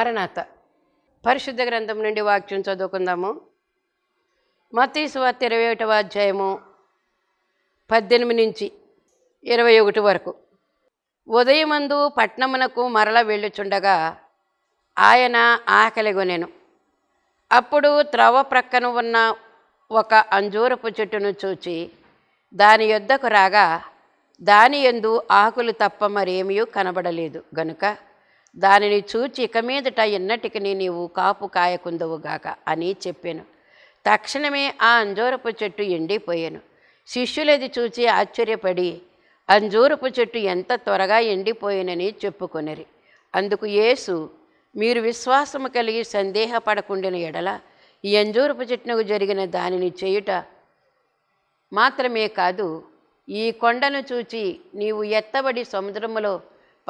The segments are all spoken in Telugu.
మరణాత పరిశుద్ధ గ్రంథం నుండి వాక్యం చదువుకుందాము. మత్తయి ఇరవై ఒకటవ అధ్యాయము పద్దెనిమిది నుంచి ఇరవై ఒకటి వరకు. ఉదయమందు పట్నమునకు మరల వెళ్ళుచుండగా ఆయన ఆకలిగొనెను అప్పుడు త్రవ ప్రక్కన ఉన్న ఒక అంజూరపు చెట్టును చూచి దాని యొద్దకు రాగా దాని యందు ఆకులు తప్ప మరేమీ కనబడలేదు గనుక దానిని చూచి ఇక మీదట ఎన్నటికి నీవు కాపు కాయకుందవుగాక అని చెప్పాను. తక్షణమే ఆ అంజూరపు చెట్టు ఎండిపోయాను. శిష్యులది చూచి ఆశ్చర్యపడి అంజూరపు చెట్టు ఎంత త్వరగా ఎండిపోయినని చెప్పుకొనిరి. అందుకు యేసు మీరు విశ్వాసము కలిగి సందేహపడకుండిన ఎడల ఈ అంజూరపు చెట్టునకు జరిగిన దానిని చేయుట మాత్రమే కాదు ఈ కొండను చూచి నీవు ఎత్తబడి సముద్రములో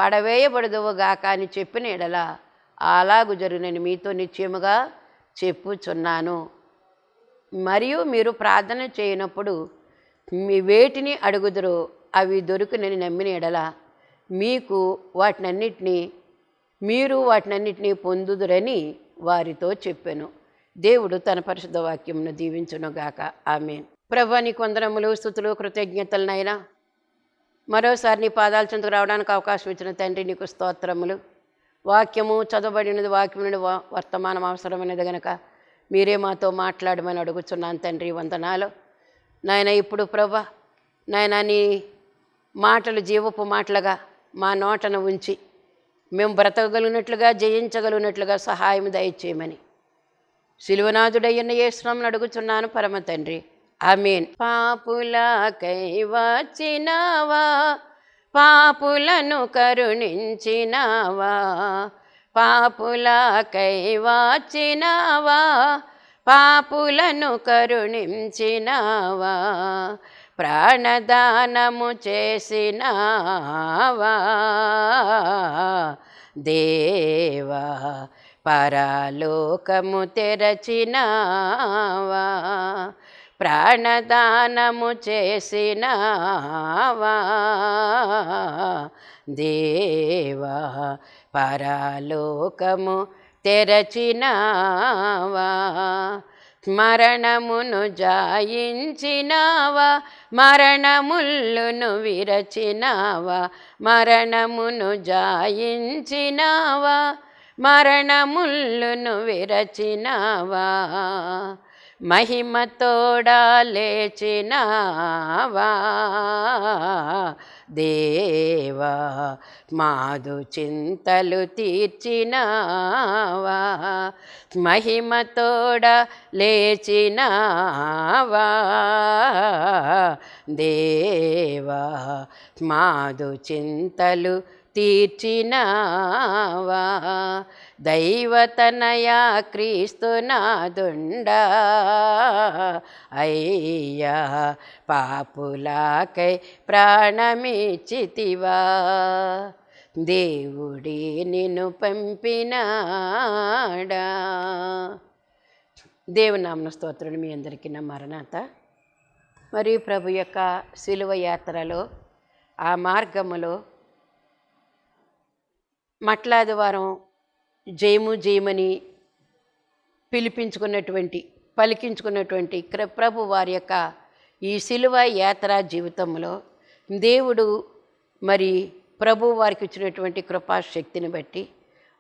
పడవేయబడదువుగాక అని చెప్పిన ఎడల అలాగు జరుగునని మీతో నిశ్చయముగా చెప్పుచున్నాను. మరియు మీరు ప్రార్థన చేయనప్పుడు మీ వేటిని అడుగుదురు అవి దొరుకునని నమ్మిన ఎడల మీకు వాటినన్నిటినీ మీరు వాటినన్నిటినీ పొందుదురని వారితో చెప్పాను. దేవుడు తన పరిశుద్ధ వాక్యమును దీవించునుగాక. ఆమె ప్రభా నీ కొందరములు స్థుతులు కృతజ్ఞతలనైనా మరోసారి నీ పాదాల చెందుకు రావడానికి అవకాశం ఇచ్చిన తండ్రి నీకు స్తోత్రములు. వాక్యము చదవబడినది వాక్యం నుండి వర్తమానం అవసరమైనది గనక మీరే మాతో మాట్లాడమని అడుగుతున్నాను తండ్రి వందనాలు. నాయన ఇప్పుడు ప్రభ నాయన నీ మాటలు జీవపు మాటలుగా మా నోటను ఉంచి మేము బ్రతకగలిగినట్లుగా జయించగలిగినట్లుగా సహాయం దయచేయమని. శిలువనాథుడయ్యన్న యేసునామని అడుగుచున్నాను పరమ తండ్రి. అమీన్. పాపులకై వచ్చినావా? పాపులను కరుణించినావా? పాపులకై వచ్చినావా? పాపులను కరుణించినావా? ప్రాణదానము చేసినావా? దేవా పరాలోకము తెరచినావా? ప్రాణదానము చేసినావా? దేవా పరాలోకము తెరచినావా? మరణమును జాయించినావా? మరణముల్లును విరచినావా? మరణమును జాయించినావా? మరణముల్లును విరచినావా? మహిమతోడా లేచినావా దేవా మాదు చింతలు తీర్చినావా? మహిమతోడ లేచినావా దేవా మాదు చింతలు తీర్చినావా? దైవతనయా క్రీస్తునాదుండ అయ్యా పాపులాకై ప్రాణమిచ్చితివా. దేవుడి నిన్ను పంపినాడా. దేవునామన స్తోత్రుడు మీ అందరికీ నా మరణాత. మరియు ప్రభు యొక్క శిలువ యాత్రలో ఆ మార్గములో మట్లాదివారం జయము జయమని పిలిపించుకున్నటువంటి పలికించుకున్నటువంటి కృప్రభు ప్రభు వారి యొక్క ఈ శిలువ యాత్ర జీవితంలో దేవుడు మరి ప్రభు వారికి ఇచ్చినటువంటి కృపాశక్తిని బట్టి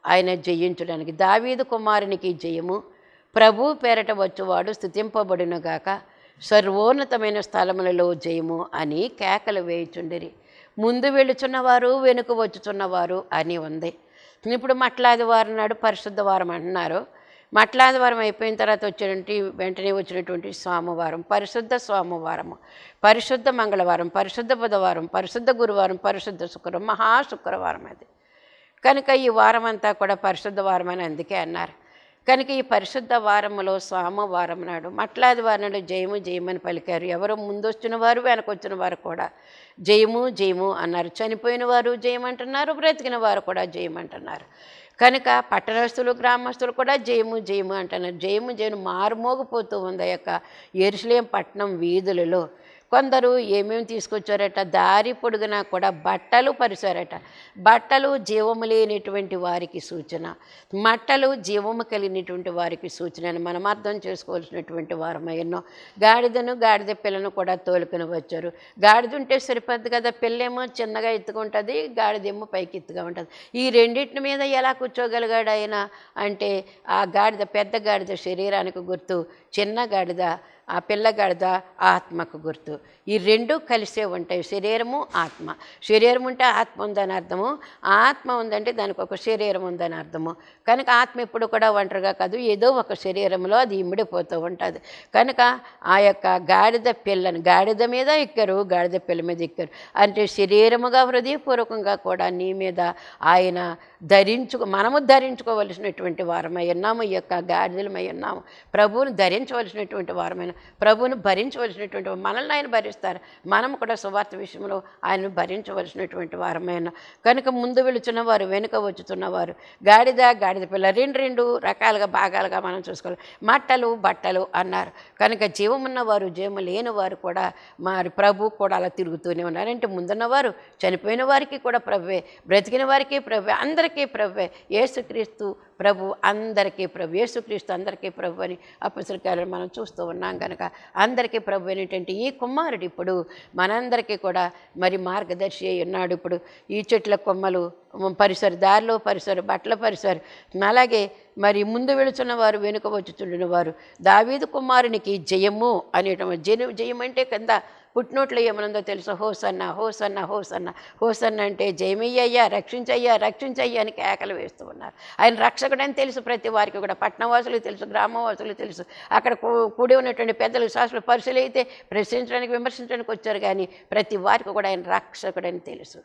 ఆయన జయించడానికి దావీదు కుమారునికి జయము ప్రభు పేరట వచ్చువాడు స్థుతింపబడినగాక సర్వోన్నతమైన స్థలములలో జయము అని కేకలు వేయుచుండిరి. ముందు వెళుచున్నవారు వెనుక వచ్చుచున్నవారు అని ఉంది. ఇప్పుడు మట్లాది వారం నాడు పరిశుద్ధ వారం అంటున్నారు. మట్లాదివారం అయిపోయిన తర్వాత వచ్చినటువంటి వెంటనే వచ్చినటువంటి సోమవారం పరిశుద్ధ సోమవారం పరిశుద్ధ మంగళవారం పరిశుద్ధ బుధవారం పరిశుద్ధ గురువారం పరిశుద్ధ శుక్రవారం మహా శుక్రవారం అది. కనుక ఈ వారం అంతా కూడా పరిశుద్ధ వారం అని అందుకే అన్నారు. కనుక ఈ పరిశుద్ధ వారములో సోమవారం నాడు మట్లాది వారం జయము జయమని పలికారు. ఎవరు ముందొచ్చిన వారు వెనకొచ్చిన వారు కూడా జయము జయము అన్నారు. చనిపోయిన వారు జయమంటున్నారు బ్రతికిన వారు కూడా జయమంటున్నారు. కనుక పట్టణస్తులు గ్రామస్తులు కూడా జయము జయము అంటున్నారు. జయము జయము మారుమోగిపోతూ ఉంది యొక్క ఎరుసలేం పట్టణం వీధులలో. కొందరు ఏమేమి తీసుకొచ్చారట? దారి పొడుగునా కూడా బట్టలు పరిచారట. బట్టలు జీవము లేనటువంటి వారికి సూచన. మట్టలు జీవము కలిగినటువంటి వారికి సూచన అని మనం అర్థం చేసుకోవాల్సినటువంటి వారమై ఎన్నో. గాడిదను గాడిద పిల్లను కూడా తోలుకుని వచ్చారు. గాడిద ఉంటే సరిపోద్ది కదా? పిల్లేమో చిన్నగా ఎత్తుకుంటుంది గాడిదేమో పైకి ఎత్తుగా ఉంటుంది. ఈ రెండింటి మీద ఎలా కూర్చోగలిగాడు ఆయన? అంటే ఆ గాడిద పెద్ద గాడిద శరీరానికి గుర్తు చిన్న గాడిద ఆ పిల్లగాడిద ఆత్మకు గుర్తు. ఈ రెండు కలిసే ఉంటాయి. శరీరము ఆత్మ. శరీరం ఉంటే ఆత్మ ఉందని అర్థము. ఆత్మ ఉందంటే దానికి ఒక శరీరం ఉందని అర్థము. కనుక ఆత్మ ఎప్పుడు కూడా ఒంటరిగా కాదు. ఏదో ఒక శరీరంలో అది ఇమిడిపోతూ ఉంటుంది. కనుక ఆ యొక్క గాడిద పిల్లని గాడిద మీద ఎక్కరు గాడిద పిల్ల మీద ఎక్కరు. అంటే శరీరముగా హృదయపూర్వకంగా కూడా నీ మీద ఆయన ధరించు మనము ధరించుకోవలసినటువంటి వారమై ఉన్నాము. ఈ యొక్క గాడిదలమై ఉన్నాము. ప్రభువును ధరించవలసినటువంటి వారమైన ప్రభువును భరించవలసినటువంటి మనల్ని ఆయన భరిస్తారు. మనం కూడా సువార్త విషయంలో ఆయనను భరించవలసినటువంటి వారమైన. కనుక ముందు వెళుచున్న వారు వెనుక వచ్చుతున్నవారు గాడిద గాడిద పిల్ల రెండు రెండు రకాలుగా భాగాలుగా మనం చూసుకోవాలి. మట్టలు బట్టలు అన్నారు. కనుక జీవమున్న వారు జీవము లేని వారు కూడా మరి ప్రభు కూడా అలా తిరుగుతూనే ఉన్నారు. అంటే ముందున్నవారు చనిపోయిన వారికి కూడా ప్రభువే. బ్రతికిన వారికి ప్రభువే. అందరికీ ప్రభువే. యేసుక్రీస్తు ప్రభు అందరికీ ప్రభు. యేసుక్రీస్తు అందరికీ ప్రభు అని అపసరికాలను మనం చూస్తూ ఉన్నాం కనుక అందరికీ ప్రభు ఏంటంటే ఈ కుమారుడు ఇప్పుడు మనందరికీ కూడా మరి మార్గదర్శి అయి ఉన్నాడు ఇప్పుడు. ఈ చెట్ల కొమ్మలు పరిసర దారిలో పరిసర బట్టల పరిసర అలాగే మరి ముందు వెళుతున్న వారు వెనుక వచ్చుచుండిన వారు దావీదు కుమారునికి జయము అనేటువంటి జయం జయం అంటే కింద పుట్టినోట్లో ఏమనుందో తెలుసు? Hosanna hosanna hosanna. హోసన్న అంటే జయమయ్యయ్యా రక్షించయ్యా రక్షించయ్యా అని కేకలు వేస్తూ ఉన్నారు. ఆయన రక్షకుడని తెలుసు ప్రతి వారికి కూడా. పట్టణవాసులు తెలుసు గ్రామవాసులు తెలుసు. అక్కడ కూడి ఉన్నటువంటి పెద్దలు శాస్త్ర పరిశీలి అయితే ప్రశ్నించడానికి విమర్శించడానికి వచ్చారు కానీ ప్రతి వారికి కూడా ఆయన రక్షకుడని తెలుసు.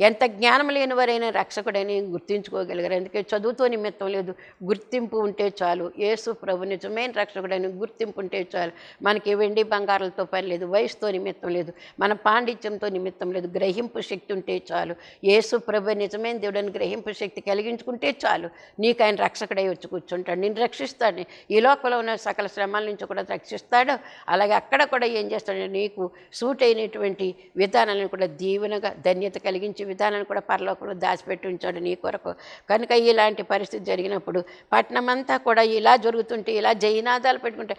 ఎంత జ్ఞానం లేని వారైనా రక్షకుడని గుర్తించుకోగలిగారు. అందుకే చదువుతో నిమిత్తం లేదు. గుర్తింపు ఉంటే చాలు. యేసు ప్రభు నిజమైన రక్షకుడని గుర్తింపు ఉంటే చాలు. మనకి వెండి బంగారాలతో పని లేదు. వయసుతో నిమిత్తం లేదు. మన పాండిత్యంతో నిమిత్తం లేదు. గ్రహింపు శక్తి ఉంటే చాలు. యేసు ప్రభు నిజమైన దేవుడని గ్రహింపు శక్తి కలిగించుకుంటే చాలు. నీకు ఆయన రక్షకుడై వచ్చి కూర్చుంటాడు. నేను రక్షిస్తాడు. ఈ లోకంలో ఉన్న సకల శ్రమాల నుంచి కూడా రక్షిస్తాడు. అలాగే అక్కడ కూడా ఏం చేస్తాడు నీకు సూట్ అయినటువంటి విధానాలను కూడా దీవెనగా ధన్యత కలిగించి విధానాన్ని కూడా పరలోకంలో దాచిపెట్టి ఉంచాడు నీ కొరకు. కనుక ఇలాంటి పరిస్థితి జరిగినప్పుడు పట్టణం అంతా కూడా ఇలా జరుగుతుంటే ఇలా జయనాదాలు పెట్టుకుంటే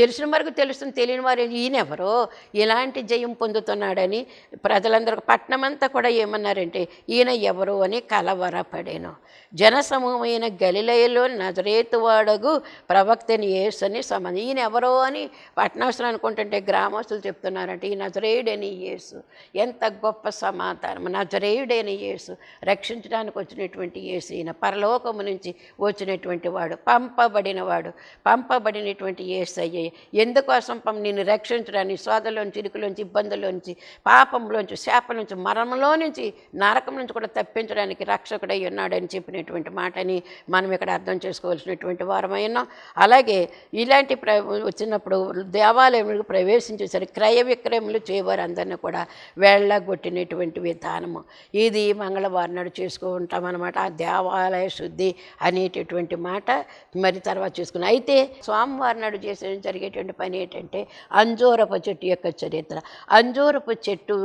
తెలిసిన వరకు తెలుస్తుంది తెలియని వారు ఈయనెవరో? ఇలాంటి జయం పొందుతున్నాడని ప్రజలందరూ పట్టణం అంతా కూడా ఏమన్నారంటే ఈయన ఎవరు అని కలవరపడేను. జనసమూహమైన గలిలయలో నజరేతువాడగు ప్రవక్తని యేసు అని సంబంధం ఈయన ఎవరో అని పట్టణాస్తులు అనుకుంటుంటే గ్రామస్తులు చెప్తున్నారంటే ఈ నజరేయుడని యేసు. ఎంత గొప్ప సమాధానం. నజరేయుడైన యేసు రక్షించడానికి వచ్చినటువంటి యేసు ఈయన పరలోకము నుంచి వచ్చినటువంటి వాడు పంపబడినవాడు పంపబడినటువంటి యేసు అయ్యాయి ఎందుకోసం పం నిన్ను రక్షించడానికి సోదలోంచి ఇరుకులోంచి ఇబ్బందుల్లోంచి పాపంలోంచి శాపం నుంచి మరణంలో నుంచి నరకం నుంచి కూడా తప్పించడానికి రక్షకుడై ఉన్నాడని చెప్పినటువంటి మాటని మనం ఇక్కడ అర్థం చేసుకోవాల్సినటువంటి వారమైనా అలాగే ఇలాంటి ప్ర వచ్చినప్పుడు దేవాలయంలో ప్రవేశించేసరికి క్రయ విక్రయములు చేయవారు అందరినీ కూడా వెళ్ళగొట్టినటువంటి విధానము ఇది మంగళవారం నాడు చేసుకుంటాం ఉంటామన్నమాట ఆ దేవాలయ శుద్ధి అనేటటువంటి మాట మరి తర్వాత చూసుకున్నాం. అయితే సోమవారం నాడు చేసే జరిగేటువంటి పని ఏంటంటే అంజూరపు చెట్టు యొక్క చరిత్ర. అంజూరపు చెట్టు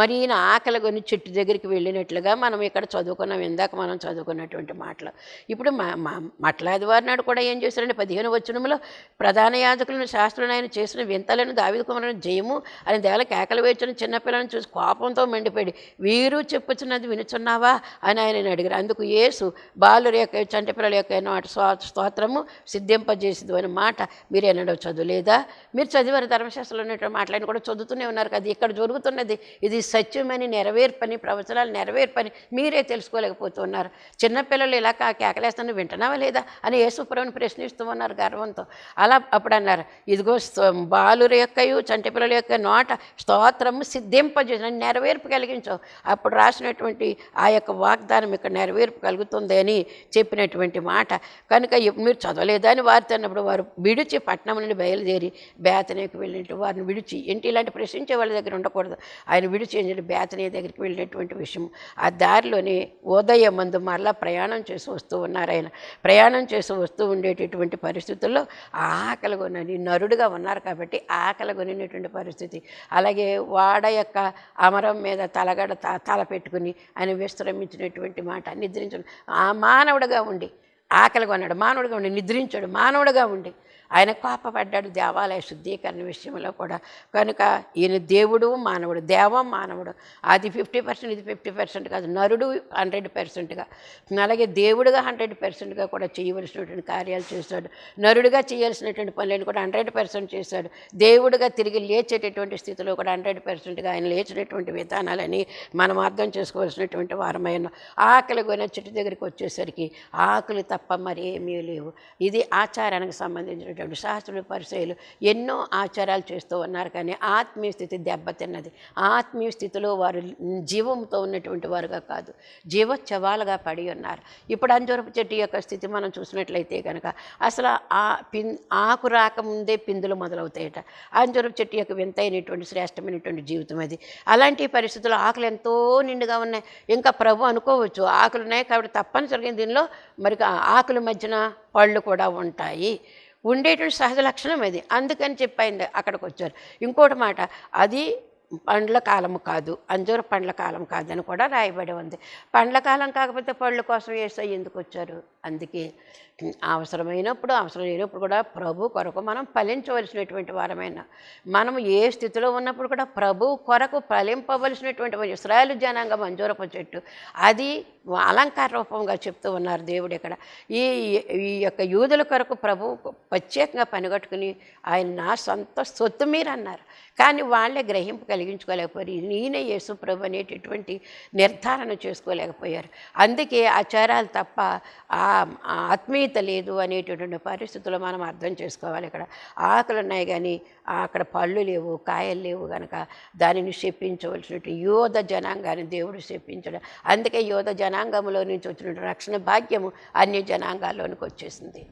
మరి ఆకలి కొని చెట్టు దగ్గరికి వెళ్ళినట్లుగా మనం ఇక్కడ చదువుకున్నాం. ఇందాక మనం చదువుకున్నటువంటి మాటలు. ఇప్పుడు మా మట్లాది మట్లాదివారి నాడు కూడా ఏం చేశారంటే పదిహేను వచనంలో ప్రధాన యాజకులను శాస్త్రులను ఆయన చేసిన వింతలను దావిద కుమారుని జయము అని దేవల కేకలు వేచిన చిన్నపిల్లలను చూసి కోపంతో మండిపోయి వీరు చెప్పుచున్నది వినుచున్నావా? అని ఆయన అడిగారు. అందుకు యేసు బాలుర యొక్క చంటి పిల్లల యొక్క మాట స్వ- స్తోత్రము సిద్ధింపజేసింది అని మాట మీరు ఎన్నడో చదువులేదా? మీరు చదివారు ధర్మశాస్త్రంలో ఉన్నటువంటి మాటలను కూడా చదువుతూనే ఉన్నారు కదా. ఇక్కడ జరుగుతున్నది ఇది సత్యమని నెరవేర్పని ప్రవచనాలు నెరవేర్పని మీరే తెలుసుకోలేకపోతున్నారు. చిన్నపిల్లలు ఇలా కా కేకలేస్తాను వింటున్నావా లేదా? అని యేసుప్రభుని ప్రశ్నిస్తూ ఉన్నారు గర్వంతో. అలా అప్పుడు అన్నారు ఇదిగో బాలుర యొక్కయు చంటి పిల్లల యొక్క నోట స్తోత్రము సిద్ధింపజేసిన నెరవేర్పు కలిగించావు అప్పుడు రాసినటువంటి ఆ యొక్క వాగ్దానం ఇక్కడ నెరవేర్పు కలుగుతుంది అని చెప్పినటువంటి మాట. కనుక మీరు చదవలేదని వారితో అన్నప్పుడు వారు విడిచి పట్నం నుండి బయలుదేరి బేతనేకి వెళ్ళినట్టు వారిని విడిచి ఏంటి ఇలాంటి ప్రశ్నించే వాళ్ళ దగ్గర ఉండకూడదు. ఆయన విడిచి ఏంటంటే బేతనే దగ్గరికి వెళ్ళినటువంటి విషయం. ఆ దారిలోనే ఉదయం మందు మరలా ప్రయాణం చేసి వస్తూ ఉన్నారు ఆయన. ప్రయాణం చేసి వస్తూ ఉండేటటువంటి పరిస్థితుల్లో ఆకలి కొనని నరుడుగా ఉన్నారు కాబట్టి ఆకలి కొనినటువంటి పరిస్థితి. అలాగే వాడ యొక్క అమరం మీద తలగడ త- తల పెట్టుకుని ఆయన విశ్రమించినటువంటి మాట నిద్రించడం ఆ మానవుడిగా ఉండి ఆకలి కొన్నాడు మానవుడిగా ఉండి నిద్రించాడు మానవుడిగా ఉండి ఆయన కోపపడ్డాడు దేవాలయ శుద్ధీకరణ విషయంలో కూడా. కనుక ఈయన దేవుడు మానవుడు దేవం మానవుడు. అది ఫిఫ్టీ పర్సెంట్ ఇది ఫిఫ్టీ పర్సెంట్ కాదు. నరుడు హండ్రెడ్ పర్సెంట్గా. అలాగే దేవుడుగా హండ్రెడ్ పర్సెంట్గా కూడా చేయవలసినటువంటి కార్యాలు చేశాడు. నరుడుగా చేయాల్సినటువంటి పనులను కూడా హండ్రెడ్ పర్సెంట్ చేశాడు. దేవుడుగా తిరిగి లేచేటటువంటి స్థితిలో కూడా హండ్రెడ్ పర్సెంట్గా ఆయన లేచినటువంటి విధానాలని మనం అర్థం చేసుకోవాల్సినటువంటి వారమైన ఆకలి కొని చెట్టు దగ్గరికి వచ్చేసరికి ఆకులు తప్ప మరేమీ లేవు. ఇది ఆచారానికి సంబంధించినటువంటి శాస్త్రులు పరిశీలు ఎన్నో ఆచారాలు చేస్తూ ఉన్నారు. కానీ ఆత్మీయ స్థితి దెబ్బతిన్నది ఆత్మీయ స్థితిలో వారు జీవంతో ఉన్నటువంటి వారుగా కాదు జీవోత్సవాలుగా పడి ఉన్నారు. ఇప్పుడు అంజూరపు చెట్టు యొక్క స్థితి మనం చూసినట్లయితే కనుక అసలు ఆ పిన్ ఆకు రాకముందే పిందులు మొదలవుతాయట. అంజూరపు చెట్టు యొక్క వింతైనటువంటి శ్రేష్టమైనటువంటి జీవితం అది. అలాంటి పరిస్థితుల్లో ఆకులు ఎంతో నిండుగా ఉన్నాయి. ఇంకా ప్రభు అనుకోవచ్చు ఆకులు ఉన్నాయి కాబట్టి తప్పనిసరిగా దీనిలో మరి ఆకుల మధ్యన పళ్ళు కూడా ఉంటాయి. ఉండేటువంటి సహజ లక్షణం అది అందుకని చెప్పింది అక్కడికి వచ్చారు. ఇంకోటి మాట అది పండ్ల కాలం కాదు అంజూర పండ్ల కాలం కాదని కూడా రాయబడి ఉంది. పండ్ల కాలం కాకపోతే పళ్ళు కోసం వేసే ఎందుకు వచ్చారు? అందుకే అవసరమైనప్పుడు అవసరం లేనప్పుడు కూడా ప్రభు కొరకు మనం ఫలించవలసినటువంటి వారమైన. మనం ఏ స్థితిలో ఉన్నప్పుడు కూడా ప్రభు కొరకు ఫలింపవలసినటువంటి ఇస్రాయలు జనాంగ మంజూరపు చెట్టు. అది అలంకార రూపంగా చెప్తూ ఉన్నారు దేవుడు ఇక్కడ. ఈ ఈ యొక్క యూదుల కొరకు ప్రభు ప్రత్యేకంగా పనిగట్టుకుని ఆయన నా సొంత సొత్తు మీరు అన్నారు. కానీ వాళ్ళే గ్రహింపు కలిగించుకోలేకపోయారు. నేనే యేసు ప్రభు అనేటటువంటి నిర్ధారణ చేసుకోలేకపోయారు. అందుకే ఆచారాలు తప్ప ఆ ఆత్మీయ ఈత లేదు అనేటటువంటి పరిస్థితుల్లో మనం అర్థం చేసుకోవాలి ఇక్కడ ఆకలి ఉన్నాయి కానీ అక్కడ పళ్ళు లేవు కాయలు లేవు కనుక దానిని శప్పించవలసినట్టు యోధ జనాంగాన్ని దేవుడు శప్పించడం అందుకే యోధ జనాంగంలో నుంచి వచ్చినటువంటి రక్షణ భాగ్యము అన్ని జనాంగాల్లోనికి వచ్చేసింది.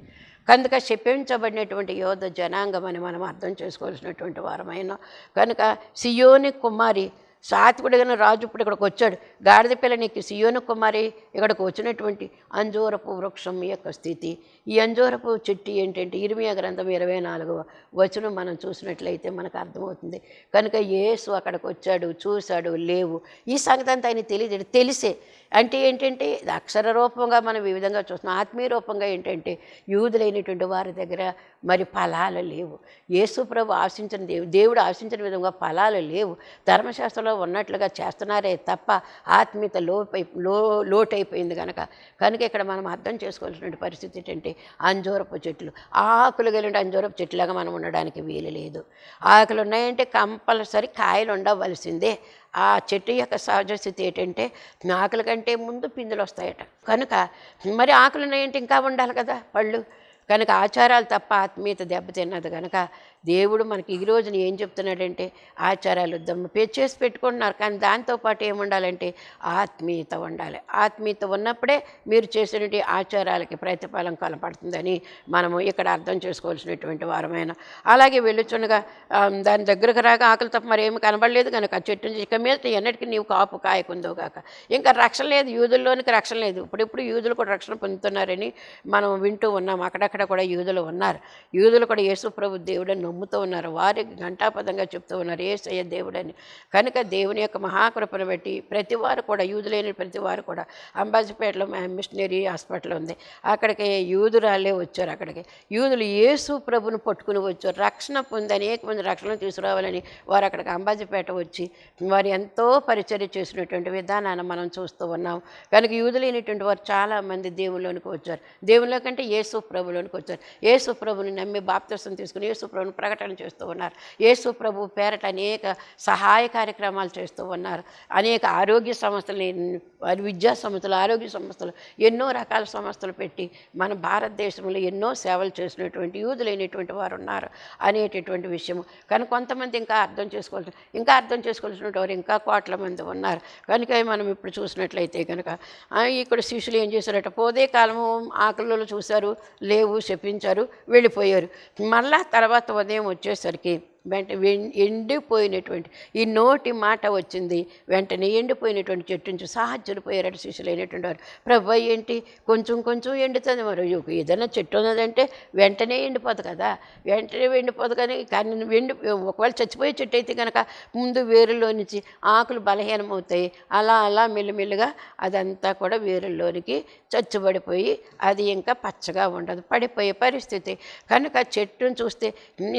కనుక శపించబడినటువంటి యోధ జనాంగం అని మనం అర్థం చేసుకోవాల్సినటువంటి వారమైన కనుక సియోని కుమారి సాత్వికుడిగా రాజు ఇప్పుడు ఇక్కడికి వచ్చాడు. గాడిద పిల్లనికి సియోను కుమారి ఇక్కడికి వచ్చినటువంటి అంజూరపు వృక్షం యొక్క స్థితి. ఈ అంజూరపు చెట్టు ఏంటంటే ఇరిమియా గ్రంథం ఇరవై నాలుగవ వచనం మనం చూసినట్లయితే మనకు అర్థమవుతుంది. కనుక యేసు అక్కడికి వచ్చాడు చూశాడు లేవు. ఈ సంగతి అంతా ఆయన తెలియదు తెలిసే. అంటే ఏంటంటే అక్షర రూపంగా మనం ఈ విధంగా చూస్తున్నాం. ఆత్మీయ రూపంగా ఏంటంటే యూదులైనటువంటి వారి దగ్గర మరి ఫలాలు లేవు. యేసు ప్రభు ఆశించిన దేవుడు దేవుడు ఆశించిన విధంగా ఫలాలు లేవు. ధర్మశాస్త్రంలో ఉన్నట్లుగా చేస్తున్నారే తప్ప ఆత్మీయత లోపై లో లోటైపోయింది కనుక కనుక ఇక్కడ మనం అర్థం చేసుకోవాల్సినటువంటి పరిస్థితి ఏంటంటే అంజూరపు చెట్లు. ఆకులు కలిగిన అంజూరపు చెట్లాగా మనం ఉండడానికి వీలు లేదు. ఆకులు ఉన్నాయంటే కంపల్సరీ కాయలు ఉండవలసిందే. ఆ చెట్టు యొక్క సహజ స్థితి ఏంటంటే ఆకుల కంటే ముందు పిందులు వస్తాయట. కనుక మరి ఆకులు ఉన్నాయంటే ఇంకా ఉండాలి కదా పళ్ళు. కనుక ఆచారాలు తప్ప ఆత్మీయత దెబ్బతిన్నది కనుక దేవుడు మనకి ఈ రోజున ఏం చెప్తున్నాడంటే ఆచారాలు దమ్మ చేసి పెట్టుకుంటున్నారు కానీ దాంతోపాటు ఏముండాలంటే ఆత్మీయత ఉండాలి. ఆత్మీయత ఉన్నప్పుడే మీరు చేసినటువంటి ఆచారాలకి ప్రతిఫలం కనపడుతుందని మనము ఇక్కడ అర్థం చేసుకోవాల్సినటువంటి వారమైన. అలాగే వెళ్ళుచుండగా దాని దగ్గరకు రాగా ఆకలి తప్ప మరేమి కనబడలేదు కనుక ఆ చెట్టు నుంచి ఇక మీద ఎన్నటికీ నీవు కాపు కాయకుందో కాక ఇంకా రక్షణ లేదు యూదుల్లోనికి రక్షణ లేదు. ఇప్పుడిప్పుడు యూదులు కూడా రక్షణ పొందుతున్నారని మనం వింటూ ఉన్నాం. అక్కడక్కడ కూడా యూదులు ఉన్నారు. యూదులు కూడా యేసు ప్రభు దేవుడని నమ్ముతూ ఉన్నారు. వారి ఘంటాపదంగా చెప్తూ ఉన్నారు. ఏసయ్య దేవుడని. కనుక దేవుని యొక్క మహాకృపను బట్టి ప్రతి వారు కూడా యూదులైన ప్రతి వారు కూడా అంబాజీపేటలో మిషనరీ హాస్పిటల్ ఉంది. అక్కడికి యూదురాలే వచ్చారు అక్కడికి. యూదులు యేసు ప్రభును పట్టుకుని వచ్చారు. రక్షణ పొంది అనేక మంది రక్షణ తీసుకురావాలని వారు అక్కడికి అంబాజీపేట వచ్చి వారు ఎంతో పరిచర్య చేసినటువంటి విధానాన్ని మనం చూస్తూ ఉన్నాం. కనుక యూదులైనటువంటి వారు చాలామంది దేవుల్లోనికి వచ్చారు. దేవుల్లో కంటే యేసు ప్రభులోనికి వచ్చారు. యేసు ప్రభుని నమ్మి బాప్తసం తీసుకుని యేసు ప్రభుని ప్రకటన చేస్తూ ఉన్నారు. యేసు ప్రభు పేరట అనేక సహాయ కార్యక్రమాలు చేస్తూ ఉన్నారు. అనేక ఆరోగ్య సంస్థలు విద్యా సంస్థలు ఆరోగ్య సంస్థలు ఎన్నో రకాల సంస్థలు పెట్టి మన భారతదేశంలో ఎన్నో సేవలు చేసినటువంటి యూదులైనటువంటి వారు ఉన్నారు అనేటటువంటి విషయము. కానీ కొంతమంది ఇంకా అర్థం చేసుకోవాల్సిన ఇంకా అర్థం చేసుకోవాల్సిన వారు ఇంకా కోట్ల మంది ఉన్నారు. కనుక మనం ఇప్పుడు చూసినట్లయితే కనుక ఇక్కడ శిష్యులు ఏం చేశారట పోదే కాలము ఆకలిలో చూశారు లేవు చెప్పించారు వెళ్ళిపోయారు. మళ్ళా తర్వాత ఉదయం వచ్చేసరికి వెంట ఎండిపోయినటువంటి ఈ నోటి మాట వచ్చింది వెంటనే ఎండిపోయినటువంటి చెట్టు నుంచి సాహచరిపోయారట శిష్యులైనటువంటి వారు. ప్రభు ఏంటి? కొంచెం కొంచెం ఎండుతుంది మరి. ఏదైనా చెట్టు ఉన్నదంటే వెంటనే ఎండిపోదు కదా. వెంటనే ఎండిపోదు కానీ కానీ ఎండి ఒకవేళ చచ్చిపోయే చెట్టు అయితే కనుక ముందు వేరులో నుంచి ఆకులు బలహీనమవుతాయి. అలా అలా మెల్లిమెల్లిగా అదంతా కూడా వేరుల్లోనికి చచ్చుబడిపోయి అది ఇంకా పచ్చగా ఉండదు. పడిపోయే పరిస్థితి. కనుక చెట్టును చూస్తే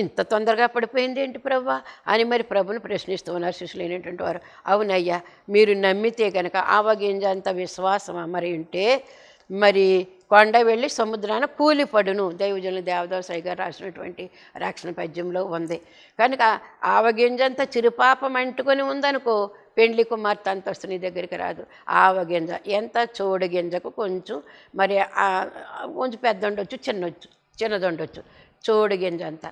ఇంత తొందరగా పడిపోయింది ఏంటి ప్రభా అని మరి ప్రభుని ప్రశ్నిస్తూ ఉన్నారు శిష్యులైనటువంటి వారు. అవునయ్యా మీరు నమ్మితే కనుక ఆవగింజ అంత విశ్వాసమా? మరి ఉంటే మరి కొండ వెళ్ళి సముద్రాన కూలిపడును. దైవజనులు దేవదాసాయి గారు రాసినటువంటి రక్షణ పద్యంలో ఉంది. కనుక ఆవగింజంత చిరుపాపం అంటుకొని ఉందనుకో పెండ్లి కుమార్తె అంతస్తు నీ దగ్గరికి రాదు. ఆవగింజ ఎంత చోడు గింజకు కొంచెం మరి కొంచెం పెద్ద ఉండొచ్చు చిన్నొచ్చు చిన్నది ఉండొచ్చు. చోడు గింజ అంతా.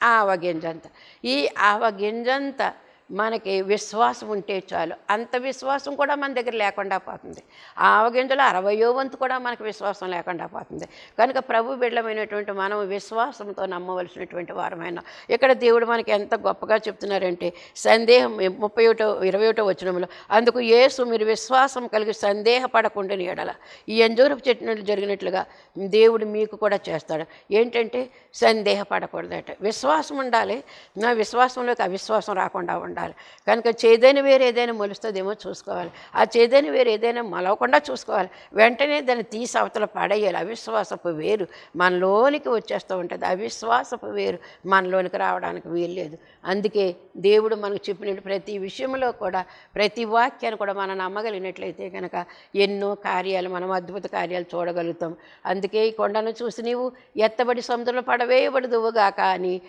ఆవగింజ అంత ఈ ఆవగింజంత మనకి విశ్వాసం ఉంటే చాలు. అంత విశ్వాసం కూడా మన దగ్గర లేకుండా పోతుంది. ఆవగింజలు అరవయో వంతు కూడా మనకు విశ్వాసం లేకుండా పోతుంది. కనుక ప్రభు బిడ్డమైనటువంటి మనం విశ్వాసంతో నమ్మవలసినటువంటి వారమైన ఇక్కడ దేవుడు మనకి ఎంత గొప్పగా చెప్తున్నారంటే సందేహం ముప్పై ఒకటో ఇరవై ఒకటో వచనంలో అందుకు యేసు మీరు విశ్వాసం కలిగి సందేహపడకుండా నీడల ఈ అంజూరపు చెట్టు జరిగినట్లుగా దేవుడు మీకు కూడా చేస్తాడు. ఏంటంటే సందేహపడకూడదట. విశ్వాసం ఉండాలి. నా విశ్వాసంలోకి అవిశ్వాసం రాకుండా ఉండాలి. కనుక చేదైన వేరు ఏదైనా మొలుస్తుందేమో చూసుకోవాలి. ఆ చేదైన వేరు ఏదైనా మొలవకుండా చూసుకోవాలి. వెంటనే దాన్ని తీసి అవతల పడేయాలి. అవిశ్వాసపు వేరు మనలోనికి వచ్చేస్తూ ఉంటుంది. అవిశ్వాసపు వేరు మనలోనికి రావడానికి వీల్లేదు. అందుకే దేవుడు మనకు చెప్పిన ప్రతి విషయంలో కూడా ప్రతి వాక్యాన్ని కూడా మనం నమ్మగలిగినట్లయితే కనుక ఎన్నో కార్యాలు మనం అద్భుత కార్యాలు చూడగలుగుతాం. అందుకే ఈ కొండను చూసి నీవు ఎత్తబడి సముద్రంలో పడవేయబడదువుగా కానీ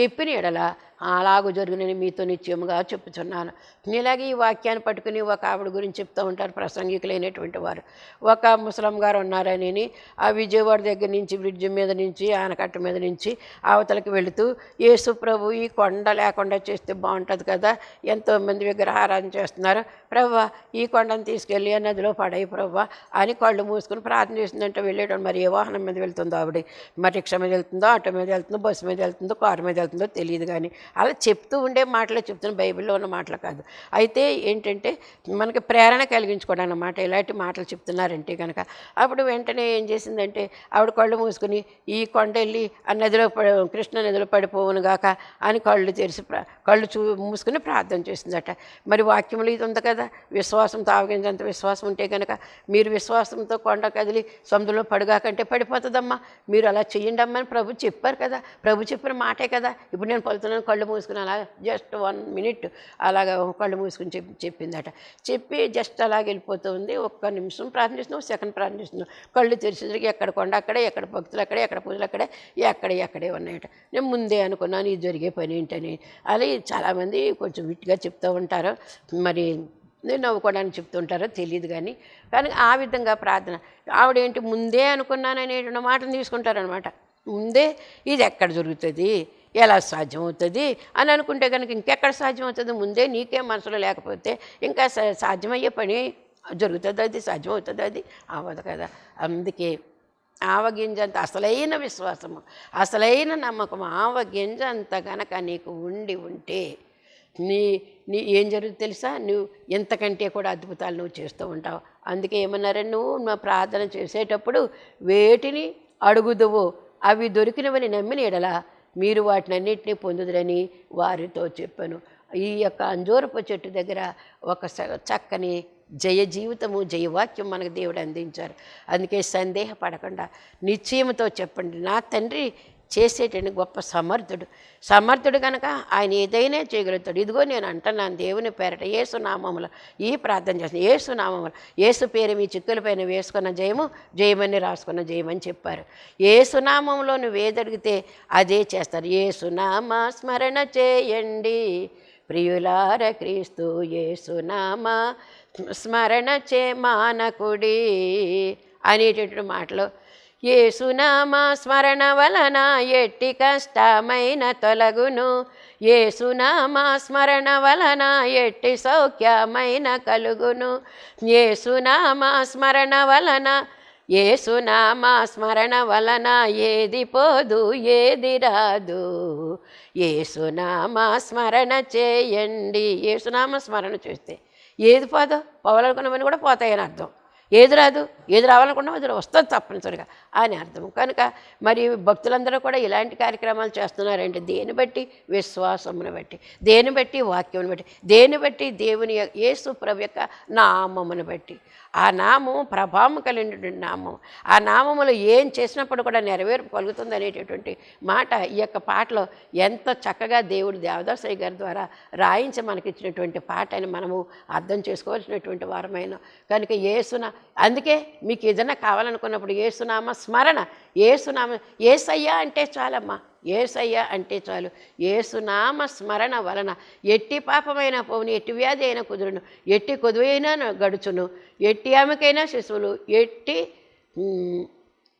చెప్పిన ఎడల అలాగూ జరిగినని మీతో నిత్యముగా చెప్పుచున్నాను. ఇలాగే ఈ వాక్యాన్ని పట్టుకుని ఒక ఆవిడ గురించి చెప్తూ ఉంటారు ప్రసంగికులైనటువంటి వారు. ఒక ముసలం గారు ఉన్నారని ఆ విజయవాడ దగ్గర నుంచి బ్రిడ్జి మీద నుంచి ఆనకట్ట మీద నుంచి అవతలకి వెళుతూ యేసు ప్రభు ఈ కొండ లేకుండా చేస్తే బాగుంటుంది కదా ఎంతోమంది విగ్రహారాధన చేస్తున్నారు. ప్రవ్వ ఈ కొండను తీసుకెళ్ళి నదిలో పడాయి ప్రవ్వ అని కళ్ళు మూసుకుని ప్రార్థన చేసిందంటే వెళ్ళేటప్పుడు మరి ఏ వాహనం మీద వెళ్తుందో ఆవిడ. మరి రిక్షా మీద వెళ్తుందో ఆటో మీద వెళ్తుందో బస్సు మీద వెళ్తుందో కారు మీద వెళ్తుందో తెలియదు కానీ అలా చెప్తూ ఉండే మాటలే చెప్తున్న బైబిల్లో ఉన్న మాటలు కాదు. అయితే ఏంటంటే మనకి ప్రేరణ కలిగించుకోవడం అన్నమాట ఇలాంటి మాటలు చెప్తున్నారంటే కనుక అప్పుడు వెంటనే ఏం చేసిందంటే ఆవిడ కళ్ళు మూసుకుని ఈ కొండ వెళ్ళి ఆ నదిలో పడి కృష్ణ నదిలో పడిపోవును గాక అని కళ్ళు తెరిచి ప్ర- కళ్ళు చూ మూసుకుని ప్రార్థన చేసిందట. మరి వాక్యములు ఇది ఉంది కదా విశ్వాసం ఆవగించేంత విశ్వాసం ఉంటే కనుక మీరు విశ్వాసంతో కొండ కదిలి సముద్రంలో పడుగాకంటే పడిపోతుందమ్మా. మీరు అలా చెయ్యండి అమ్మని అని ప్రభు చెప్పారు కదా ప్రభు చెప్పిన మాటే కదా ఇప్పుడు నేను పలుతున్నాను కళ్ళు కళ్ళు మూసుకుని అలా జస్ట్ వన్ మినిట్ అలాగా కళ్ళు మూసుకుని చెప్పి చెప్పిందట. చెప్పి జస్ట్ అలాగ వెళ్ళిపోతుంది. ఒక్క నిమిషం ప్రార్థిస్తున్నాం సెకండ్ ప్రార్థిస్తున్నాం కళ్ళు తెరిచేసరికి ఎక్కడ కొండ అక్కడే ఎక్కడ భక్తులు అక్కడే ఎక్కడ పూజలు అక్కడే ఎక్కడే ఎక్కడే ఉన్నాయట. నేను ముందే అనుకున్నాను ఇది జరిగే పని ఏంటని. అలా చాలామంది కొంచెం విట్గా చెప్తూ ఉంటారు. మరి నేను నవ్వుకోవడానికి చెప్తుంటారో తెలియదు కానీ కానీ ఆ విధంగా ప్రార్థన. ఆవిడేంటి ముందే అనుకున్నాననే మాటను తీసుకుంటారనమాట ముందే ఇది ఎక్కడ జరుగుతుంది? ఎలా సాధ్యమవుతుంది అని అనుకుంటే కనుక ఇంకెక్కడ సాధ్యమవుతుంది ముందే నీకే మనసులో లేకపోతే ఇంకా సాధ్యమయ్యే పని జరుగుతుంది అది సాధ్యమవుతుంది అది అవ్వదు కదా. అందుకే ఆవగింజంత అసలైన విశ్వాసము అసలైన నమ్మకం ఆవగింజ అంత గనక నీకు ఉండి ఉంటే నీ నీ ఏం జరుగుతుంది తెలుసా? నువ్వు ఎంతకంటే కూడా అద్భుతాలు నువ్వు చేస్తూ ఉంటావు. అందుకే ఏమన్నారని నువ్వు నా ప్రార్థన చేసేటప్పుడు వేటిని అడుగుదువు అవి దొరికినవని నమ్మిన ఎడలా మీరు వాటిని అన్నింటినీ పొందుదురని వారితో చెప్పాను. ఈ యొక్క అంజూరపు చెట్టు దగ్గర ఒక స- చక్కని జయ జీవితము జయవాక్యం మనకు దేవుడు అందించారు. అందుకే సందేహపడకుండా నిశ్చయంతో చెప్పండి. నా తండ్రి చేసేటువంటి గొప్ప సమర్థుడు. సమర్థుడు కనుక ఆయన ఏదైనా చేయగలుగుతాడు. ఇదిగో నేను అంటున్నాను దేవుని పేరట ఏసునామములు ఈ ప్రార్థన చేస్తాను ఏసునామములు ఏసు పేరు మీ చిక్కుల పైన వేసుకున్న జయము జయమని రాసుకున్న జయమని చెప్పారు. ఏసునామంలో నువ్వు ఏదడిగితే అదే చేస్తారు. ఏసునామ స్మరణ చేయండి. ప్రియులార క్రీస్తు ఏసునామ స్మరణ చే మానకుడి అనేటటువంటి మాటలు ఏసునామా స్మరణ వలన ఎట్టి కష్టమైన తొలగును. ఏసునామా స్మరణ వలన ఎట్టి సౌఖ్యమైన కలుగును. ఏసునామా స్మరణ వలన ఏసునామా స్మరణ వలన ఏది పోదు ఏది రాదు. ఏసునామా స్మరణ చేయండి. ఏసునామ స్మరణ చేస్తే ఏది పోదో? పోవాలనుకున్నవన్నీ కూడా పోతాయని అర్థం. ఏది రాదు? ఏది రావాలనుకున్నా అది వస్తుంది తప్పనిసరిగా. అని అర్థం కనుక మరి భక్తులందరూ కూడా ఇలాంటి కార్యక్రమాలు చేస్తున్నారంటే దేని బట్టి? విశ్వాసమును బట్టి. దేని బట్టి? వాక్యమును బట్టి. దేని బట్టి? దేవుని యొక్క- యేసు ప్రభు యొక్క నామమును బట్టి. ఆ నామం ప్రభావం కలిగినటువంటి నామం. ఆ నామములో ఏం చేసినప్పుడు కూడా నెరవేర్పు కలుగుతుంది అనేటటువంటి మాట ఈ యొక్క పాటలో ఎంత చక్కగా దేవుడు దేవదాసయ్య గారి ద్వారా రాయించి మనకిచ్చినటువంటి పాట అని మనము అర్థం చేసుకోవాల్సినటువంటి వారమైన. కనుక ఏసున అందుకే మీకు ఏదైనా కావాలనుకున్నప్పుడు ఏసునామ స్మరణ. ఏసునామ ఏసయ్యా అంటే చాలమ్మా. ఏసయ్య అంటే చాలు. ఏసునామ స్మరణ వలన ఎట్టి పాపమైన పోవును ఎట్టి వ్యాధి అయినా కుదురును ఎట్టి కొదువైనా గడుచును ఎట్టి ఆమెకైనా శిశువులు ఎట్టి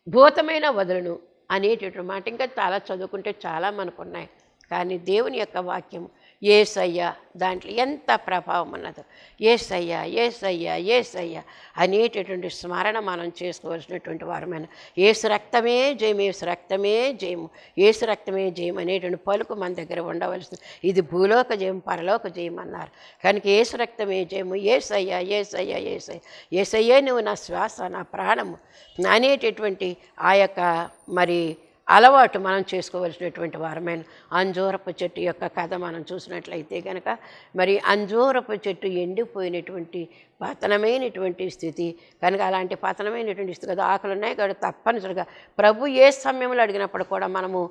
భూతమైన వదులును అనేటటువంటి మాట. ఇంకా చాలా చదువుకుంటే చాలా మనకు ఉన్నాయి కానీ దేవుని యొక్క వాక్యం ఏసయ్యా దాంట్లో ఎంత ప్రభావం ఉన్నదో. ఏసయ్యా ఏసయ్యా ఏసయ్యా అనేటటువంటి స్మరణ మనం చేసుకోవాల్సినటువంటి వారమైన ఏసు రక్తమే జయం ఏసు రక్తమే జయము ఏసు రక్తమే జయం అనేటువంటి పలుకు మన దగ్గర ఉండవలసింది. ఇది భూలోక జయం పరలోక జయం అన్నారు. కనుక ఏసు రక్తమే జయము ఏసయ్యా ఏసయ్యా ఏసయ్య ఏసయ్యే నువ్వు నా శ్వాస నా ప్రాణము అనేటటువంటి ఆ యొక్క మరి అలవాటు మనం చేసుకోవలసినటువంటి వారమైన అంజూరపు చెట్టు యొక్క కథ మనం చూసినట్లయితే కనుక మరి అంజూరపు చెట్టు ఎండిపోయినటువంటి పతనమైనటువంటి స్థితి. కనుక అలాంటి పతనమైనటువంటి స్థితి కదా ఆకలి ఉన్నాయి కాబట్టి తప్పనిసరిగా. ప్రభు ఏ సమయంలో అడిగినప్పుడు కూడా మనము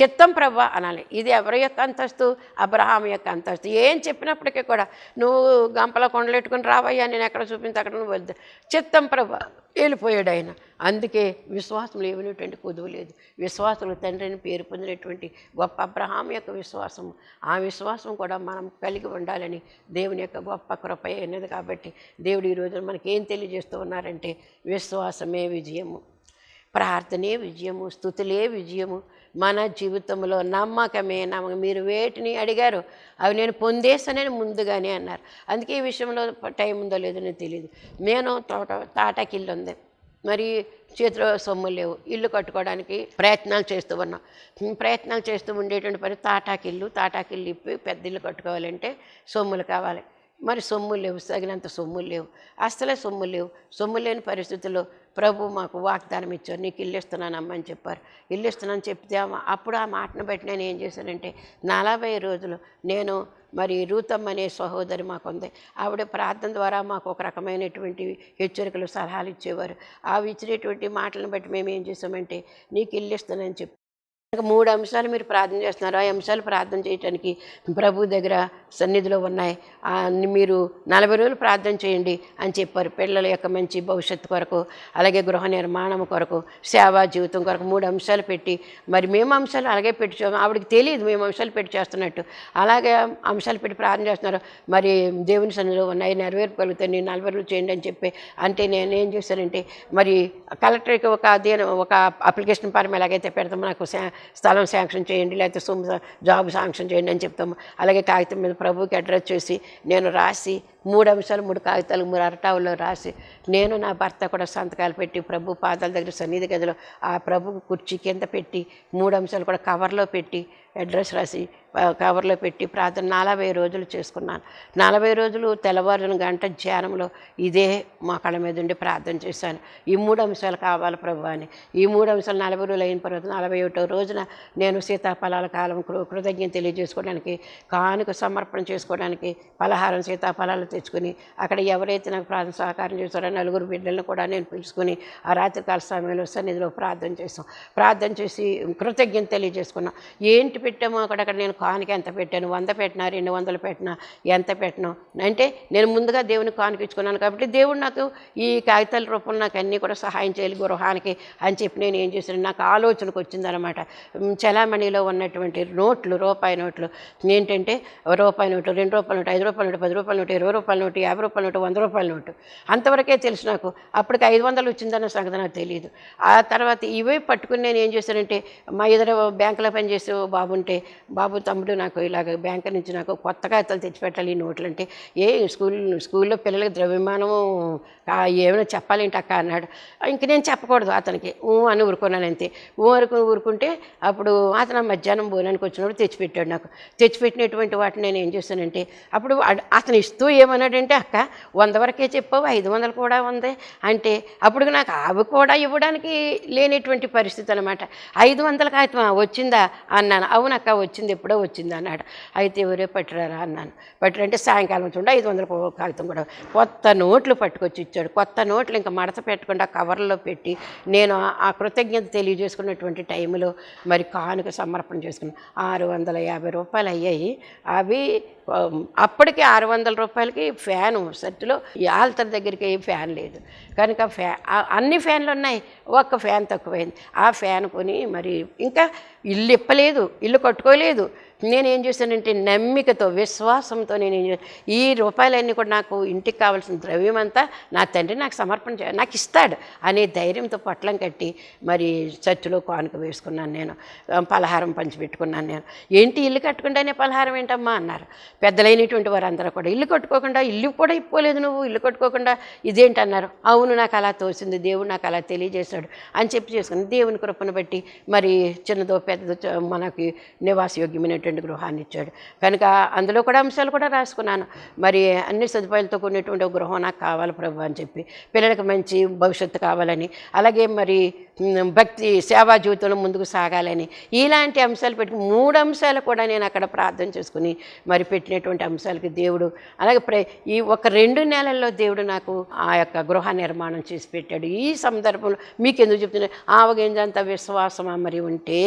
చిత్తం ప్రభు అనాలి. ఇది ఎవరి యొక్క అంతస్తు? అబ్రహాం యొక్క అంతస్తు. ఏం చెప్పినప్పటికీ కూడా నువ్వు గంపల కొండలెట్టుకుని రావయ్యా నేను ఎక్కడ చూపించి అక్కడ నువ్వు వద్దు చిత్తం ప్రభు వెళ్ళిపోయాడు ఆయన. అందుకే విశ్వాసం లేవనటువంటి కుదువు లేదు. విశ్వాసులు తండ్రిని పేరు పొందినటువంటి గొప్ప అబ్రహాం యొక్క విశ్వాసం ఆ విశ్వాసం కూడా మనం కలిగి ఉండాలని దేవుని యొక్క గొప్ప కృప అయినది కాబట్టి దేవుడు ఈ రోజున మనకి ఏం తెలియజేస్తూ ఉన్నారంటే విశ్వాసమే విజయము ప్రార్థనే విజయము స్థుతులే విజయము. మన జీవితంలో నమ్మకమే నమ్మకం మీరు వేటిని అడిగారు అవి నేను పొందేసానని ముందుగానే అన్నారు. అందుకే ఈ విషయంలో టైం ఉందో లేదో నేను తెలియదు నేను తోట తాటాకిల్లు ఉంది. మరి చేతిలో సొమ్ములు లేవు. ఇల్లు కట్టుకోవడానికి ప్రయత్నాలు చేస్తూ ఉన్నాం. ప్రయత్నాలు చేస్తూ ఉండేటువంటి పని తాటాకిల్లు తాటాకిల్లు ఇప్పి పెద్ద ఇల్లు కట్టుకోవాలంటే సొమ్ములు కావాలి. మరి సొమ్ము లేవు తగినంత సొమ్ము లేవు. అసలే సొమ్ము లేవు. సొమ్ము లేని పరిస్థితుల్లో ప్రభు మాకు వాగ్దానం ఇచ్చారు. నీకు ఇల్లు ఇస్తున్నానమ్మా అని చెప్పారు. ఇల్లు ఇస్తున్నాను చెప్తే మా- అప్పుడు ఆ మాటను బట్టి నేను ఏం చేశానంటే నలభై రోజులు నేను మరి రూతమ్మ అనే సహోదరి మాకుంది. ఆవిడ ప్రార్థన ద్వారా మాకు ఒక రకమైనటువంటి హెచ్చరికలు సలహాలు ఇచ్చేవారు. అవి ఇచ్చినటువంటి మాటలను బట్టి మేము ఏం చేసామంటే నీకు ఇల్లు ఇస్తానని చెప్పి ఇంకా మూడు అంశాలు మీరు ప్రార్థన చేస్తున్నారు. ఆ అంశాలు ప్రార్థన చేయడానికి ప్రభు దగ్గర సన్నిధిలో ఉన్నాయి. మీరు నలభై రోజులు ప్రార్థన చేయండి అని చెప్పారు. పిల్లల యొక్క మంచి భవిష్యత్తు కొరకు అలాగే గృహ నిర్మాణం కొరకు సేవా జీవితం కొరకు మూడు అంశాలు పెట్టి మరి మేము అంశాలు అలాగే పెట్టి ఆవిడకి తెలియదు మేము అంశాలు పెట్టి చేస్తున్నట్టు. అలాగే అంశాలు పెట్టి ప్రార్థన చేస్తున్నారు. మరి దేవుని సన్నిధిలో ఉన్నాయి. నెరవేర్పగలుగుతాయి నేను నలభై రోజులు చేయండి అని చెప్పి అంటే నేను ఏం చేశానంటే మరి కలెక్టర్కి ఒక అధ్యయనం ఒక అప్లికేషన్ ఫారం ఎలాగైతే పెడతామో నాకు స్థలం శాంక్షన్ చేయండి లేకపోతే సొమ్ము జాబ్ శాంక్షన్ చేయండి అని చెప్తాము. అలాగే కాగితం మీద ప్రభుకి అడ్రస్ చేసి నేను రాసి మూడు అంశాలు మూడు కాగితాలు మూడు అరటావుల్లో రాసి నేను నా భర్త కూడా సంతకాలు పెట్టి ప్రభు పాదాల దగ్గర సన్నిధి గదిలో ఆ ప్రభు కుర్చీ కింద పెట్టి మూడు అంశాలు కూడా కవర్లో పెట్టి అడ్రస్ రాసి కవర్లో పెట్టి ప్రార్థన నలభై రోజులు చేసుకున్నాను. నలభై రోజులు తెల్లవారున గంట ధ్యానంలో ఇదే మా కళ్ళ మీద ఉండి ప్రార్థన చేశాను. ఈ మూడు అంశాలు కావాలి ప్రభు అని. ఈ మూడు అంశాలు నలభై రోజులు అయిన తర్వాత నలభై ఒకటో రోజున నేను సీతాఫలాల కాలం కృ- కృతజ్ఞత తెలియజేసుకోవడానికి కానుక సమర్పణ చేసుకోవడానికి పలహారం సీతాఫలాలు తెచ్చుకుని అక్కడ ఎవరైతే నాకు ప్రార్థన సహకారం చేస్తారో నలుగురు బిడ్డలను కూడా నేను పిలుచుకుని ఆ రాత్రికాల సమయంలో సన్నిధిలో ప్రార్థన చేస్తాం ప్రార్థన చేసి కృతజ్ఞత తెలియజేసుకున్నాం. ఏంటి పెట్టామో అక్కడక్కడ నేను కానుక ఎంత పెట్టాను? వంద పెట్టినా? రెండు వందలు పెట్టినా? ఎంత పెట్టను? అంటే నేను ముందుగా దేవుని కానుక ఇచ్చుకున్నాను కాబట్టి దేవుడు నాకు ఈ కాగితాల రూపంలో నాకు అన్నీ కూడా సహాయం చేయాలి గృహానికి అని చెప్పి నేను ఏం చేశాను? నాకు ఆలోచనకు వచ్చిందనమాట చలామణిలో ఉన్నటువంటి నోట్లు రూపాయి నోట్లు ఏంటంటే రూపాయి నోట్లు రెండు రూపాయల నోటు ఐదు రూపాయల నోటు పది రూపాయల నోటు ఇరవై రూపాయల నోటు యాభై రూపాయల నోటు వంద రూపాయల నోటు. అంతవరకే తెలుసు నాకు. అప్పటికి ఐదు వందలు వచ్చిందన్న సంగతి నాకు తెలియదు ఆ తర్వాత ఇవే పట్టుకుని నేను ఏం చేశానంటే మా ఇద్దరు బ్యాంకులో పనిచేసే బాబు ఉంటే బాబు తమ్ముడు నాకు ఇలాగ బ్యాంకు నుంచి నాకు కొత్త కాగితాలు తెచ్చిపెట్టాలి ఈ నోట్లు అంటే ఏ స్కూల్ స్కూల్లో పిల్లలకి ద్రవ్యమానము ఏమైనా చెప్పాలేంటి అక్క? అన్నాడు. ఇంక నేను చెప్పకూడదు అతనికి. ఊ అని ఊరుకున్నాను అంతే. ఊ వరకు ఊరుకుంటే అప్పుడు అతను మధ్యాహ్నం భోజనానికి వచ్చినప్పుడు తెచ్చిపెట్టాడు నాకు. తెచ్చిపెట్టినటువంటి వాటిని నేను ఏం చేశానంటే అప్పుడు అతను ఇస్తూ ఏమన్నాడంటే అక్క వంద వరకే చెప్పావు ఐదు వందలు కూడా ఉంది. అంటే అప్పుడు నాకు అవి కూడా ఇవ్వడానికి లేనటువంటి పరిస్థితి అనమాట ఐదు వందల కాగితం వచ్చిందా? అన్నాను. అవునక్క వచ్చింది ఎప్పుడో వచ్చింది అన్నాడు. అయితే ఎవరే పట్టురారా? అన్నాను. పట్టురంటే సాయంకాలం చూడండి ఐదు వందల కాగితం కూడా కొత్త నోట్లు పట్టుకొచ్చి ఇచ్చాడు. కొత్త నోట్లు ఇంకా మడత పెట్టకుండా కవర్లో పెట్టి నేను ఆ- కృతజ్ఞత తెలియజేసుకున్నటువంటి టైంలో మరి కానుక సమర్పణ చేసుకున్నాను. ఆరు వందల యాభై రూపాయలు అయ్యాయి. అవి అప్పటికి ఆరు వందల రూపాయలకి ఫ్యాను సెట్లో ఈ ఆల్తర్ దగ్గరికి ఏ ఫ్యాన్ లేదు. కనుక ఫ్యా అన్ని ఫ్యాన్లు ఉన్నాయి ఒక్క ఫ్యాన్ తక్కువైంది. ఆ ఫ్యాన్ కొని మరి ఇంకా ఇల్లు ఇప్పలేదు ఇల్లు కట్టుకోలేదు. నేనేం చేశానంటే నమ్మికతో విశ్వాసంతో నేను ఏం ఈ రూపాయలన్నీ కూడా నాకు ఇంటికి కావాల్సిన ద్రవ్యం అంతా నా తండ్రి నాకు సమర్పణ చే నాకు ఇస్తాడు అనే ధైర్యంతో పొట్లం కట్టి మరి చర్చిలో కానుక వేసుకున్నాను నేను. పలహారం పంచిపెట్టుకున్నాను నేను. ఏంటి ఇల్లు కట్టుకుంటేనే పలహారం ఏంటమ్మా అన్నారు. పెద్దలైనటువంటి వారందరూ కూడా ఇల్లు కట్టుకోకుండా ఇల్లు కూడా ఇప్పుకోలేదు నువ్వు ఇల్లు కట్టుకోకుండా ఇదేంటి అన్నారు. అవును నాకు అలా తోసింది దేవుడు నాకు అలా తెలియజేశాడు అని చెప్పి చేసుకుని దేవుని కృపను బట్టి మరి చిన్నదో పెద్దదో చ- మనకి నివాసయోగ్యమైనటువంటి గృహాన్ని ఇచ్చాడు. కనుక అందులో కూడా అంశాలు కూడా రాసుకున్నాను. మరి అన్ని సదుపాయాలతో కూడినటువంటి గృహం నాకు కావాలి ప్రభు అని చెప్పి పిల్లలకు మంచి భవిష్యత్తు కావాలని అలాగే మరి భక్తి సేవా జీవితంలో ముందుకు సాగాలని ఇలాంటి అంశాలు పెట్టి మూడు అంశాలు కూడా నేను అక్కడ ప్రార్థన చేసుకుని మరి పెట్టినటువంటి అంశాలకి దేవుడు అలాగే ప్ర ఈ ఒక రెండు నెలల్లో దేవుడు నాకు ఆ యొక్క గృహ నిర్మాణం చేసి పెట్టాడు. ఈ సందర్భంలో మీకు ఎందుకు చెప్తున్నా ఆవగింజంత విశ్వాసమా మరి ఉంటే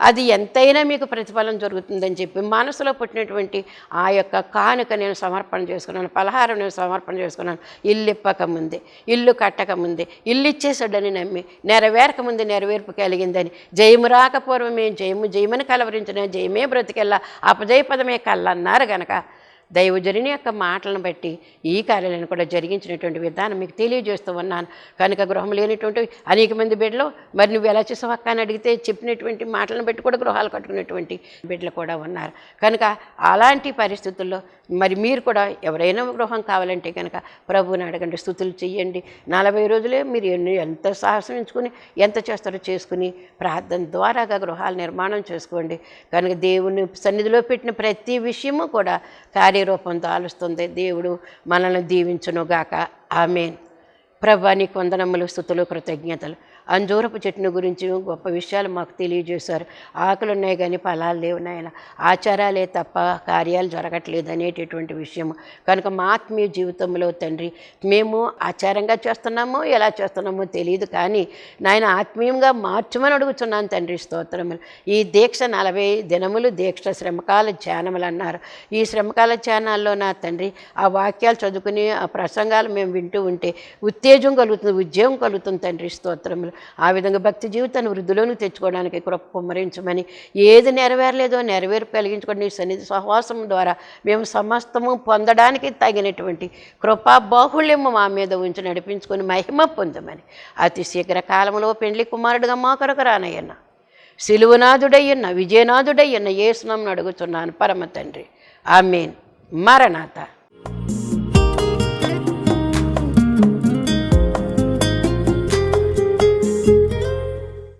అది ఎంతైనా మీకు ప్రతిఫలం జరుగుతుందని చెప్పి మనసులో పుట్టినటువంటి ఆ యొక్క కానుక నేను సమర్పణ చేసుకున్నాను పలహారం నేను సమర్పణ చేసుకున్నాను. ఇల్లు ఇప్పక ముందే ఇల్లు కట్టక ముందే ఇల్లు ఇచ్చేసాడని నమ్మి నెరవేరక ముందు నెరవేర్పు కలిగిందని జయము రాకపూర్వమే జయము జయమని కలవరించిన జయమే బ్రతికెల్లా అపజయ పదమే కళ్ళన్నారు గనక దైవజనుని యొక్క మాటలను బట్టి ఈ కార్యాలను కూడా జరిగించినటువంటి విధానం మీకు తెలియజేస్తూ ఉన్నాను. కనుక గృహం లేనటువంటి అనేక మంది బిడ్డలు మరి నువ్వు ఎలా చేసావు అక్క అని అడిగితే చెప్పినటువంటి మాటలను బట్టి కూడా గృహాలు కట్టుకునేటువంటి బిడ్డలు కూడా ఉన్నారు. కనుక అలాంటి పరిస్థితుల్లో మరి మీరు కూడా ఎవరైనా గృహం కావాలంటే కనుక ప్రభువుని అడగండి స్థుతులు చెయ్యండి. నలభై రోజులే మీరు ఎంత సాహసం ఎంచుకుని ఎంత చేస్తారో చేసుకుని ప్రార్థన ద్వారాగా గృహాలు నిర్మాణం చేసుకోండి. కనుక దేవుని సన్నిధిలో పెట్టిన ప్రతి విషయము కూడా కార్యరూపంతో ఆలుస్తుంది. దేవుడు మనల్ని దీవించునుగాక. ఆమెన్. ప్రభా నీకు వందనములు స్థుతులు కృతజ్ఞతలు. అంజూరపు చెట్టును గురించి గొప్ప విషయాలు మాకు తెలియజేశారు. ఆకులు ఉన్నాయి కానీ ఫలాలు లేవు నాయన. ఆచారాలే తప్ప కార్యాలు జరగట్లేదు అనేటటువంటి విషయం కనుక మా ఆత్మీయ జీవితంలో తండ్రి మేము ఆచారంగా చేస్తున్నామో ఎలా చేస్తున్నామో తెలియదు కానీ నాయన ఆత్మీయంగా మార్చమని అడుగుతున్నాను తండ్రి స్తోత్రములు. ఈ దీక్ష నలభై దినములు దీక్ష శ్రమకాల ధ్యానములు అన్నారు. ఈ శ్రమకాల ధ్యానాల్లో నా తండ్రి ఆ వాక్యాలు చదువుకుని ఆ ప్రసంగాలు మేము వింటూ ఉంటే ఉత్తేజం కలుగుతుంది ఉద్యోగం కలుగుతుంది తండ్రి స్తోత్రములు. ఆ విధంగా భక్తి జీవితాన్ని వృద్ధిలోను తెచ్చుకోవడానికి కృప కుమ్మరించమని ఏది నెరవేరలేదో నెరవేర్పు కలిగించుకోండి నీ సన్నిధి సహవాసం ద్వారా మేము సమస్తము పొందడానికి తగినటువంటి కృపా బాహుళ్యము మా మీద ఉంచి నడిపించుకొని మహిమ పొందమని. అతి శీఘ్ర కాలంలో పెండ్లి కుమారుడుగా మా కొరకు రానయ్యన్న. సిలువనాథుడయ్యున్న విజయనాథుడయ్యన్న ఏ అడుగుతున్నాను పరమ తండ్రి. ఆమెన్. మరణాత.